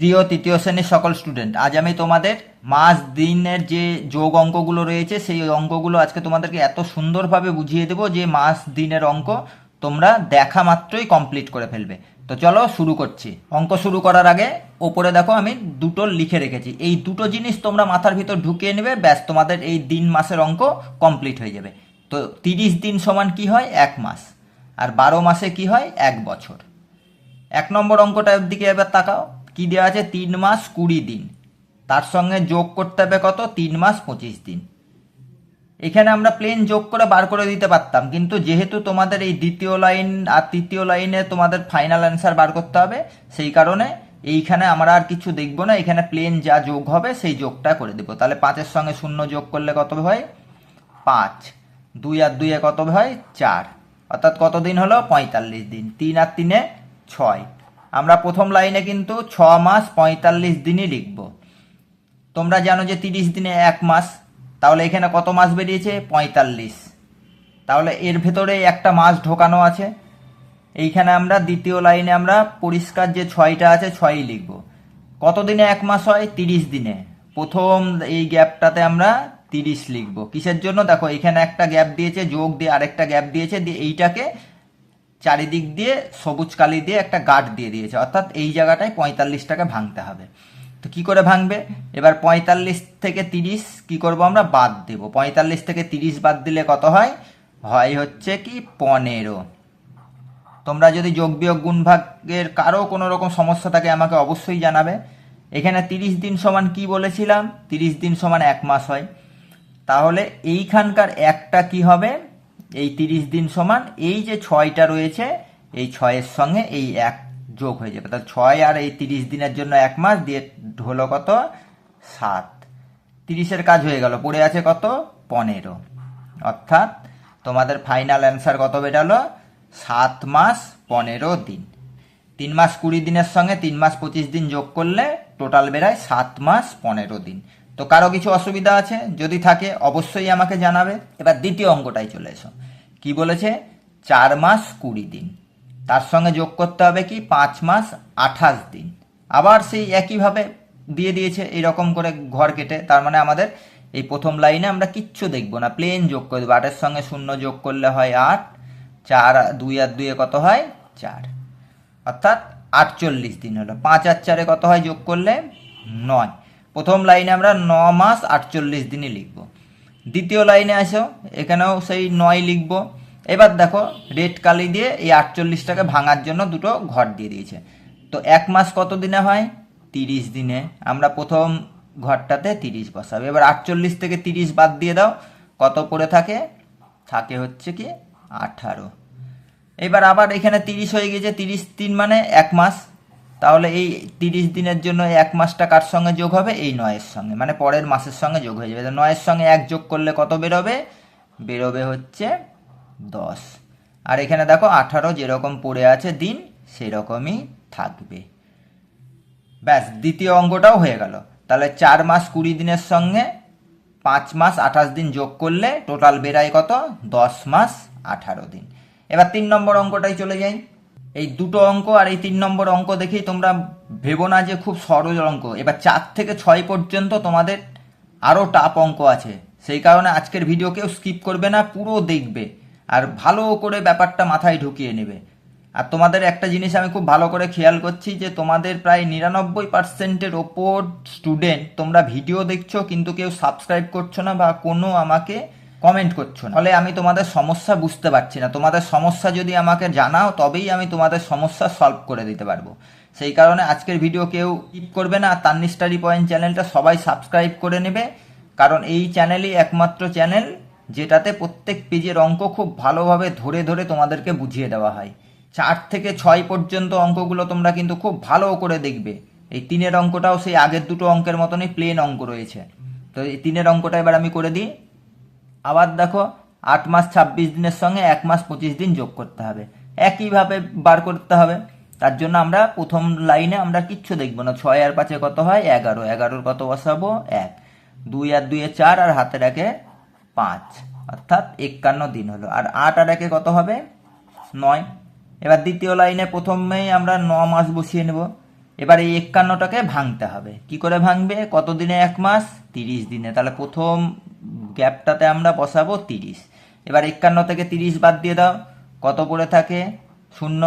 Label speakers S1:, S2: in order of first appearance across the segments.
S1: প্রিয় তৃতীয় শ্রেণির সকল স্টুডেন্ট আজ আমি তোমাদের মাস দিনের যে যোগ অঙ্কগুলো রয়েছে, সেই অঙ্কগুলো আজকে তোমাদেরকে এত সুন্দরভাবে বুঝিয়ে দেবো যে মাস দিনের অঙ্ক তোমরা দেখা মাত্রই কমপ্লিট করে ফেলবে। তো চলো শুরু করছি। অঙ্ক শুরু করার আগে ওপরে দেখো আমি দুটো লিখে রেখেছি। এই দুটো জিনিস তোমরা মাথার ভিতর ঢুকিয়ে নেবে, ব্যাস তোমাদের এই দিন মাসের অঙ্ক কমপ্লিট হয়ে যাবে। তো তিরিশ দিন সমান কি হয়? এক মাস। আর বারো মাসে কি হয়? এক বছর। এক নম্বর অঙ্কটার দিকে এবার তাকাও। কি দেওয়া আছে? তিন মাস কুড়ি দিন। তার সঙ্গে যোগ করতে হবে কত? তিন মাস পঁচিশ দিন। এখানে আমরা প্লেন যোগ করে বার করে দিতে পারতাম, কিন্তু যেহেতু তোমাদের এই দ্বিতীয় লাইন আর তৃতীয় লাইনে তোমাদের ফাইনাল অ্যান্সার বার করতে হবে, সেই কারণে এইখানে আমরা আর কিছু দেখব না, এখানে প্লেন যা যোগ হবে সেই যোগটা করে দেবো। তাহলে পাঁচের সঙ্গে শূন্য যোগ করলে কত হয়? পাঁচ। দুই আর দুইয়ে কত হয়? চার। অর্থাৎ কত দিন হলো? পঁয়তাল্লিশ দিন। তিন আর তিনে ছয়। আমরা প্রথম লাইনে কিন্তু ছ মাস পঁয়তাল্লিশ দিনই লিখব। তোমরা জানো যে তিরিশ দিনে এক মাস, তাহলে এখানে কত মাস বেরিয়েছে? পঁয়তাল্লিশ। তাহলে এর ভেতরে একটা মাস ঢোকানো আছে। এইখানে আমরা দ্বিতীয় লাইনে আমরা পরিষ্কার যে ছয়টা আছে, ছয়ই লিখব। কত দিনে এক মাস হয়? তিরিশ দিনে। প্রথম এই গ্যাপটাতে আমরা তিরিশ লিখব। কিসের জন্য? দেখো, এখানে একটা গ্যাপ দিয়েছে, যোগ দিয়ে আরেকটা গ্যাপ দিয়েছে, দিয়ে এইটাকে চারিদিক দিয়ে সবুজ কালি দিয়ে একটা গাঢ় দিয়ে দিয়েছে। অর্থাৎ এই জায়গাটায় পঁয়তাল্লিশটাকে ভাঙতে হবে। তো কি করে ভাঙবে? এবার পঁয়তাল্লিশ থেকে তিরিশ কি করব আমরা? বাদ দেব। পঁয়তাল্লিশ থেকে তিরিশ বাদ দিলে কত হয়? হয় হচ্ছে কি পনেরো। তোমরা যদি যোগ বিয়োগ গুণ ভাগের কারও কোনো রকম সমস্যা থাকে আমাকে অবশ্যই জানাবে। এখানে তিরিশ দিন সমান কি বলেছিলাম? তিরিশ দিন সমান এক মাস হয়। তাহলে এইখানকার একটা কি হবে? এই তিরিশ দিন সমান এই যে ছয়টা রয়েছে, এই ছয়ের সঙ্গে এই এক যোগ হয়ে যাবে। তাহলে ছয় আর এই তিরিশ দিনের জন্য এক মাস দিয়ে হলো কত? সাত। তিরিশের কাজ হয়ে গেল। পড়ে আছে কত? পনেরো। অর্থাৎ তোমাদের ফাইনাল অ্যান্সার কত বেরালো? সাত মাস পনেরো দিন। তিন মাস কুড়ি দিনের সঙ্গে তিন মাস পঁচিশ দিন যোগ করলে টোটাল বেরায় সাত মাস পনেরো দিন। তো কারও কিছু অসুবিধা আছে? যদি থাকে, অবশ্যই আমাকে জানাবে। এবার দ্বিতীয় অঙ্কটাই চলে এসো। কি বলেছে? চার মাস কুড়ি দিন। তার সঙ্গে যোগ করতে হবে কি? পাঁচ মাস আঠাশ দিন। আবার সেই একইভাবে দিয়ে দিয়েছে এইরকম করে ঘর কেটে। তার মানে আমাদের এই প্রথম লাইনে আমরা কিচ্ছু দেখব না। প্লেন যোগ করে দেবো। আটের সঙ্গে শূন্য যোগ করলে হয় আট। চার, দুই আর দুইয়ে কত হয়? চার। অর্থাৎ আটচল্লিশ দিন হলো। পাঁচ আর চারে কত হয়? যোগ করলে নয়। প্রথম লাইনে আমরা ন মাস আটচল্লিশ দিনই লিখব। দ্বিতীয় লাইনে আসো, এখানেও সেই নয় লিখব। এবার দেখো, রেড কালি দিয়ে এই আটচল্লিশটাকে ভাঙার জন্য দুটো ঘর দিয়ে দিয়েছে। তো এক মাস কত দিনে হয়? তিরিশ দিনে। আমরা প্রথম ঘরটাতে তিরিশ বসাবো। এবার আটচল্লিশ থেকে তিরিশ বাদ দিয়ে দাও, কত পড়ে থাকে? থাকে হচ্ছে কি আঠারো। এবার আবার এখানে তিরিশ হয়ে গেছে, তিরিশ দিন মানে এক মাস। তাহলে এই তিরিশ দিনের জন্য এক মাসটা কার সঙ্গে যোগ হবে? এই নয়ের সঙ্গে। মানে পরের মাসের সঙ্গে যোগ হয়ে যাবে। নয়ের সঙ্গে এক যোগ করলে কত বেরোবে? বেরোবে হচ্ছে দশ। আর এখানে দেখো আঠারো যেরকম পড়ে আছে দিন, সেরকমই থাকবে। ব্যাস, দ্বিতীয় অঙ্কটাও হয়ে গেল। তাহলে চার মাস কুড়ি দিনের সঙ্গে পাঁচ মাস আঠাশ দিন যোগ করলে টোটাল বেরায় কত? দশ মাস আঠারো দিন। এবার তিন নম্বর অঙ্কটাই চলে যাই। এই দুটো অঙ্ক আর এই তিন নম্বর অঙ্ক দেখেই তোমরা ভেবো না যে খুব সরল অঙ্ক। এবার চার থেকে ছয় পর্যন্ত তোমাদের আরও টাপ অঙ্ক আছে। সেই কারণে আজকের ভিডিও কেউ স্কিপ করবে না, পুরো দেখবে। আর ভালো করে ব্যাপারটা মাথায় ঢুকিয়ে নেবে। আর তোমাদের একটা জিনিস আমি খুব ভালো করে খেয়াল করছি যে তোমাদের প্রায় নিরানব্বই পার্সেন্টের ওপর স্টুডেন্ট তোমরা ভিডিও দেখছ, কিন্তু কেউ সাবস্ক্রাইব করছ না বা কোনো আমাকে কমেন্ট করছ না। ফলে আমি তোমাদের সমস্যা বুঝতে পারছি না। তোমাদের সমস্যা যদি আমাকে জানাও, তবেই আমি তোমাদের সমস্যা সলভ করে দিতে পারব। সেই কারণে আজকের ভিডিও কেউ স্কিপ করবে না। তান্নি স্টাডি পয়েন্ট চ্যানেলটা সবাই সাবস্ক্রাইব করে নেবে। কারণ এই চ্যানেলই একমাত্র চ্যানেল যেটাতে প্রত্যেক পেজের অঙ্ক খুব ভালোভাবে ধরে ধরে তোমাদেরকে বুঝিয়ে দেওয়া হয়। চার থেকে ছয় পর্যন্ত অঙ্কগুলো তোমরা কিন্তু খুব ভালো করে দেখবে। এই তিনের অঙ্কটাও সেই আগের দুটো অঙ্কের মতনই প্লেন অঙ্ক রয়েছে। তো এই তিনের অঙ্কটা এবার আমি করে দিই। আবার দেখো, আট মাস ছাব্বিশ দিনের সঙ্গে এক মাস পঁচিশ দিন যোগ করতে হবে। একইভাবে বার করতে হবে। তার জন্য আমরা প্রথম লাইনে আমরা কিচ্ছু দেখব না। ছয় আর পাঁচে কত হয়? এগারো। এগারোর কত বসাবো? এক। দুই আর দুইয়ে চার আর হাতের একে পাঁচ। অর্থাৎ একান্ন দিন হলো। আর আট আর একে কত হবে? নয়। এবার দ্বিতীয় লাইনে প্রথমেই আমরা ন মাস বসিয়ে নেব। এবার এই একান্নটাকে ভাঙতে হবে। কি করে ভাঙবে? কত দিনে? এক মাস? তিরিশ দিনে। তাহলে প্রথম গ্যাপটাতে আমরা বসাবো তিরিশ। এবার একান্ন থেকে তিরিশ বাদ দিয়ে দাও। কত পড়ে থাকে? শূন্য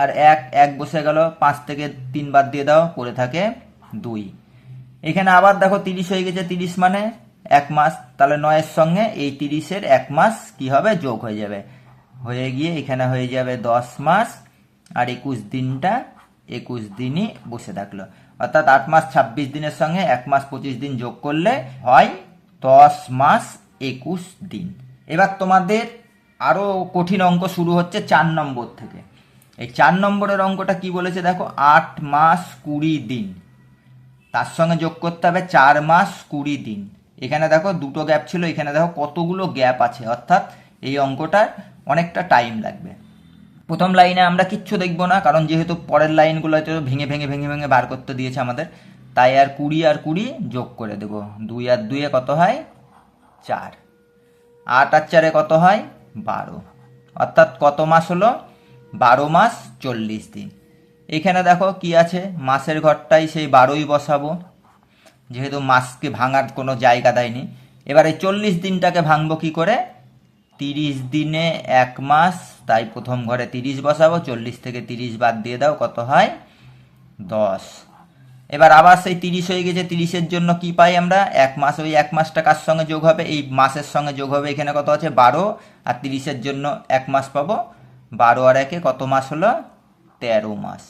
S1: আর এক এক বসে গেল। পাঁচ থেকে তিন বাদ দিয়ে দাও। পড়ে থাকে দুই। এখানে আবার দেখো তিরিশ হয়ে গেছে তিরিশ মানে এক মাস। তাহলে নয়ের সঙ্গে এই তিরিশের এক মাস কি হবে? যোগ হয়ে যাবে। হয়ে গিয়ে এখানে হয়ে যাবে দশ মাস আর একুশ দিনটা একুশ দিনই বসে থাকল। অর্থাৎ আট মাস ছাব্বিশ দিনের সঙ্গে এক মাস পঁচিশ দিন যোগ করলে হয় দশ মাস একুশ দিন। এবার তোমাদের আরও কঠিন অঙ্ক শুরু হচ্ছে চার নম্বর থেকে। এই চার নম্বরের অঙ্কটা কি বলেছে দেখো? আট মাস কুড়ি দিন। তার সঙ্গে যোগ করতে হবে চার মাস কুড়ি দিন। এখানে দেখো দুটো গ্যাপ ছিল, এখানে দেখো কতগুলো গ্যাপ আছে। অর্থাৎ এই অঙ্কটার অনেকটা টাইম লাগবে। প্রথম লাইনে আমরা কিচ্ছু দেখব না, কারণ যেহেতু পরের লাইনগুলোতে ভেঙে ভেঙে ভেঙে ভেঙে বার করতে দিয়েছে আমাদের। তাই আর কুড়ি আর কুড়ি যোগ করে দেব। দুই আর দুইয়ে কত হয়? চার। আট আর চারে কত হয়? বারো। অর্থাৎ কত মাস হলো? বারো মাস চল্লিশ দিন। এখানে দেখো কি আছে? মাসের ঘরটাই সেই বারোই বসাবো। যেহেতু মাসকে ভাঙার কোনো জায়গা দেয়নি। এবারে চল্লিশ দিনটাকে ভাঙবো কি করে? তিরিশ দিনে এক মাস, তাই প্রথম ঘরে তিরিশ বসাবো। চল্লিশ থেকে তিরিশ বাদ দিয়ে দাও, কত হয়? দশ। এবার আবার সেই তিরিশ হয়ে গেছে, তিরিশের জন্য কি পাই আমরা? এক মাস ওই এক মাসটা কার সঙ্গে যোগ হবে? এই মাসের সঙ্গে যোগ হবে এখানে কত আছে? বারো। আর তিরিশের জন্য এক মাস পাবো। বারো আর একে কত মাস হলো? তেরো মাস।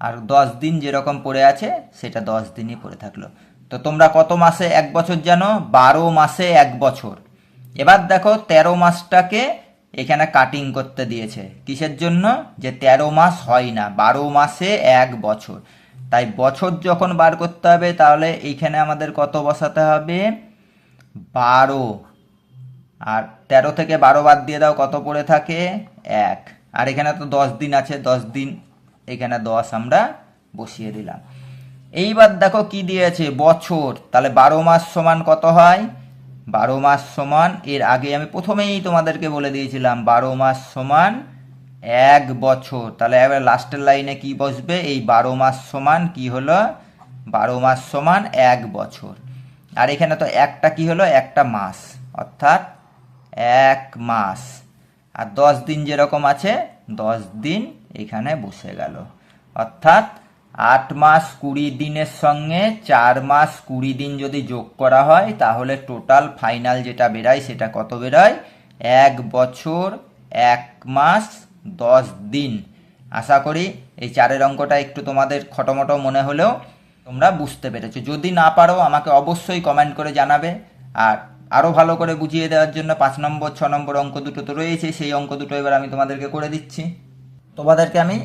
S1: আর দশ দিন যেরকম পড়ে আছে, সেটা দশ দিনই পড়ে থাকল। তো তোমরা কত মাসে এক বছর জানো? বারো মাসে এক বছর। এবার দেখো, তেরো মাসটাকে এখানে কাটিং করতে দিয়েছে। কিসের জন্য? যে তেরো মাস হয় না। বারো মাসে এক বছর। তাই বছর যখন বার করতে হবে, তাহলে এইখানে আমাদের কত বসাতে হবে? বারো। আর তেরো থেকে বারো বাদ দিয়ে দাও, কত পড়ে থাকে? এক। আর এখানে তো দশ দিন আছে, দশ দিন এখানে দশ আমরা বসিয়ে দিলাম। এইবার দেখো কি দিয়েছে, বছর। তাহলে বারো মাস সমান কত হয়? বারো মাস সমান, এর আগে আমি প্রথমেই তোমাদেরকে বলে দিয়েছিলাম, বারো মাস সমান এক বছর। তাহলে এবার লাস্টের লাইনে কি বসবে? এই বারো মাস সমান কি হলো? বারো মাস সমান এক বছর। আর এখানে তো একটা কি হলো? একটা মাস। অর্থাৎ এক মাস। আর দশ দিন যেরকম আছে, দশ দিন এখানে বসে গেল। অর্থাৎ আট মাস কুড়ি দিনের সঙ্গে চার মাস কুড়ি দিন যদি যোগ করা হয়, তাহলে টোটাল ফাইনাল যেটা বেরায় সেটা কত বেরোয়? এক বছর, এক মাস দশ দিন। আশা করি এই চারের অঙ্কটা একটু তোমাদের খটোমটো মনে হলেও তোমরা বুঝতে পেরেছ। যদি না পারো, আমাকে অবশ্যই কমেন্ট করে জানাবে। আর আরও ভালো করে বুঝিয়ে দেওয়ার জন্য পাঁচ নম্বর, ছ নম্বর অঙ্ক দুটো তো রয়েছে, সেই অঙ্ক দুটো এবার আমি তোমাদেরকে করে দিচ্ছি। তোমাদেরকে আমি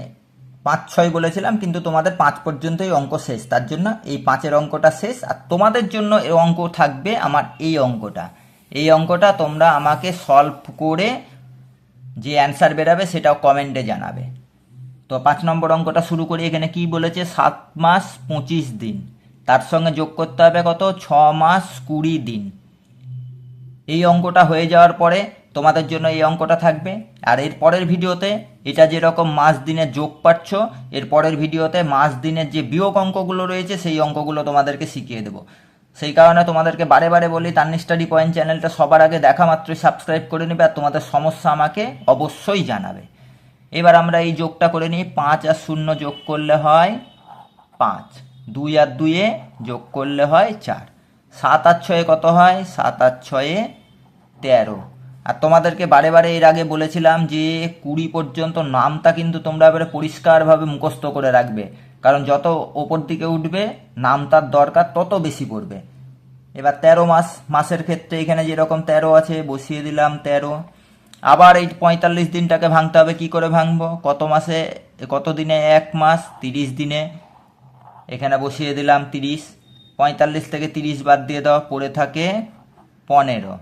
S1: পাঁচ, ছয় বলেছিলাম, কিন্তু তোমাদের পাঁচ পর্যন্তই অঙ্ক শেষ। তার জন্য এই পাঁচের অঙ্কটা শেষ। আর তোমাদের জন্য এই অঙ্ক থাকবে আমার এই অঙ্কটা। এই অঙ্কটা তোমরা আমাকে সলভ করে যে অ্যান্সার বেরাবে সেটাও কমেন্টে জানাবে। তো পাঁচ নম্বর অঙ্কটা শুরু করি, এখানে কি বলেছে? সাত মাস পঁচিশ দিন। তার সঙ্গে যোগ করতে হবে কত? ছ মাস কুড়ি দিন। এই অঙ্কটা হয়ে যাওয়ার পরে তোমাদের জন্য এই অঙ্কটা থাকবে। আর এর পরের ভিডিওতে এটা যেরকম মাস দিনের যোগ পাচ্ছ, এর পরের ভিডিওতে মাস দিনের যে বিয়োগ অঙ্কগুলো রয়েছে, সেই অঙ্কগুলো তোমাদেরকে শিখিয়ে দেবো। সেই কারণে তোমাদেরকে বারে বারে বলি তান্নি স্টাডি পয়েন্ট চ্যানেলটা সবার আগে দেখা মাত্রই সাবস্ক্রাইব করে নেবে আর তোমাদের সমস্যা আমাকে অবশ্যই জানাবে। এবার আমরা এই যোগটা করে নিই, পাঁচ আর শূন্য যোগ করলে হয় পাঁচ, দুই আর দুইয়ে যোগ করলে হয় চার। সাত আর ছয়ে কত হয়? সাত আর ছয়ে তেরো। আর তোমাদেরকে বারে বারে এর আগে বলেছিলাম যে কুড়ি পর্যন্ত নামটা কিন্তু তোমরা এবারে পরিষ্কারভাবে মুখস্থ করে রাখবে। কারণ যত ওপর দিকে উঠবে নামটার দরকার তত বেশি পড়বে। এবার তেরো মাস, মাসের ক্ষেত্রে এখানে যেরকম তেরো আছে, বসিয়ে দিলাম তেরো। আবার এই পঁয়তাল্লিশ দিনটাকে ভাঙতে হবে, কি করে ভাঙবো? কত মাসে, কত দিনে? এক মাস, তিরিশ দিনে। এখানে বসিয়ে দিলাম তিরিশ। পঁয়তাল্লিশ থেকে তিরিশ বাদ দিয়ে দাও, পড়ে থাকে পনেরো।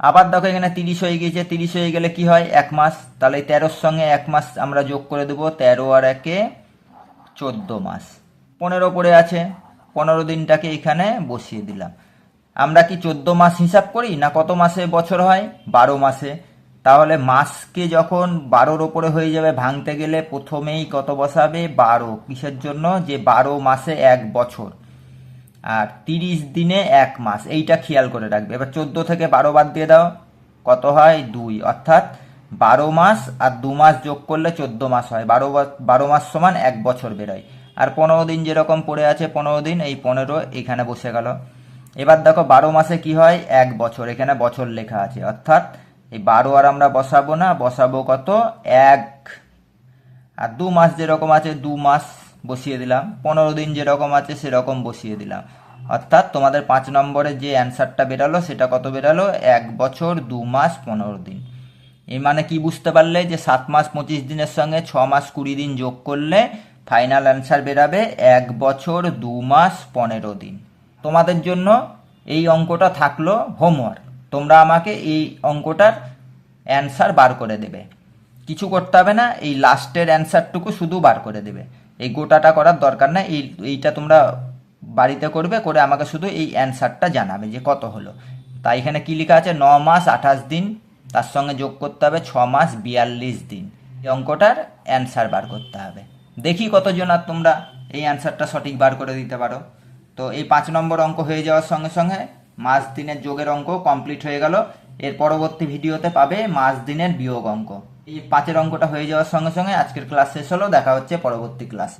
S1: আবার দেখো এখানে তিরিশ হয়ে গিয়েছে, তিরিশ হয়ে গেলে কি হয়? এক মাস। তাহলে তেরোর সঙ্গে এক মাস আমরা যোগ করে দেবো, তেরো আর একে চোদ্দ মাস। পনেরো পড়ে আছে, পনেরো দিনটাকে এখানে বসিয়ে দিলাম। আমরা কি চোদ্দ মাস হিসাব করি না কত মাসে বছর হয়? বারো মাসে। তাহলে মাসকে যখন বারোর ওপরে হয়ে যাবে, ভাঙতে গেলে প্রথমেই কত বসাবে? বারো। কিসের জন্য? যে বারো মাসে এক বছর। আর তিরিশ দিনে এক মাস। এইটা খেয়াল করে রাখবে। এবার চোদ্দ থেকে বারো বাদ দিয়ে দাও। কত হয়? দুই। অর্থাৎ বারো মাস আর দু মাস যোগ করলে চোদ্দ মাস হয়। বারো বারো মাস সমান এক বছর বেরোয়। আর পনেরো দিন যেরকম পড়ে আছে পনেরো দিন, এই পনেরো এখানে বসে গেল। এবার দেখো বারো মাসে কি হয়? এক বছর। এখানে বছর লেখা আছে। অর্থাৎ এই বারো আর আমরা বসাবো না, বসাবো কত? এক। আর দু মাস যেরকম আছে, দু মাস বসিয়ে দিলাম। পনেরো দিন যেরকম আছে, সেরকম বসিয়ে দিলাম। অর্থাৎ তোমাদের পাঁচ নম্বরে যে অ্যান্সারটা বেরালো, সেটা কত বেরালো? এক বছর, দু মাস, পনেরো দিন। এই মানে কি বুঝতে পারলে? যে সাত মাস পঁচিশ দিনের সঙ্গে ছ মাস কুড়ি দিন যোগ করলে ফাইনাল অ্যান্সার বেরাবে এক বছর, দু মাস, পনেরো দিন। তোমাদের জন্য এই অঙ্কটা থাকল হোমওয়ার্ক তোমরা আমাকে এই অঙ্কটার অ্যান্সার বার করে দেবে। কিছু করতে হবে না, এই লাস্টের অ্যান্সারটুকু শুধু বার করে দেবে। এই গোটাটা করার দরকার না এই, এইটা তোমরা বাড়িতে করবে, করে আমাকে শুধু এই অ্যান্সারটা জানাবে যে কত হলো। তাই এখানে কি লেখা আছে? ন মাস, আঠাশ দিন তার সঙ্গে যোগ করতে হবে ছ মাস বিয়াল্লিশ দিন। এই অঙ্কটার অ্যান্সার বার করতে হবে। দেখি কতজন আর তোমরা এই অ্যান্সারটা সঠিক বার করে দিতে পারো। তো এই পাঁচ নম্বর অঙ্ক হয়ে যাওয়ার সঙ্গে সঙ্গে মাস দিনের যোগের অঙ্ক কমপ্লিট হয়ে গেল। এর পরবর্তী ভিডিওতে পাবে মাস দিনের বিয়োগ অঙ্ক। এই পাঁচের অঙ্কটা হয়ে যাওয়ার সঙ্গে সঙ্গে আজকের ক্লাস শেষ হলো। দেখা হচ্ছে পরবর্তী ক্লাসে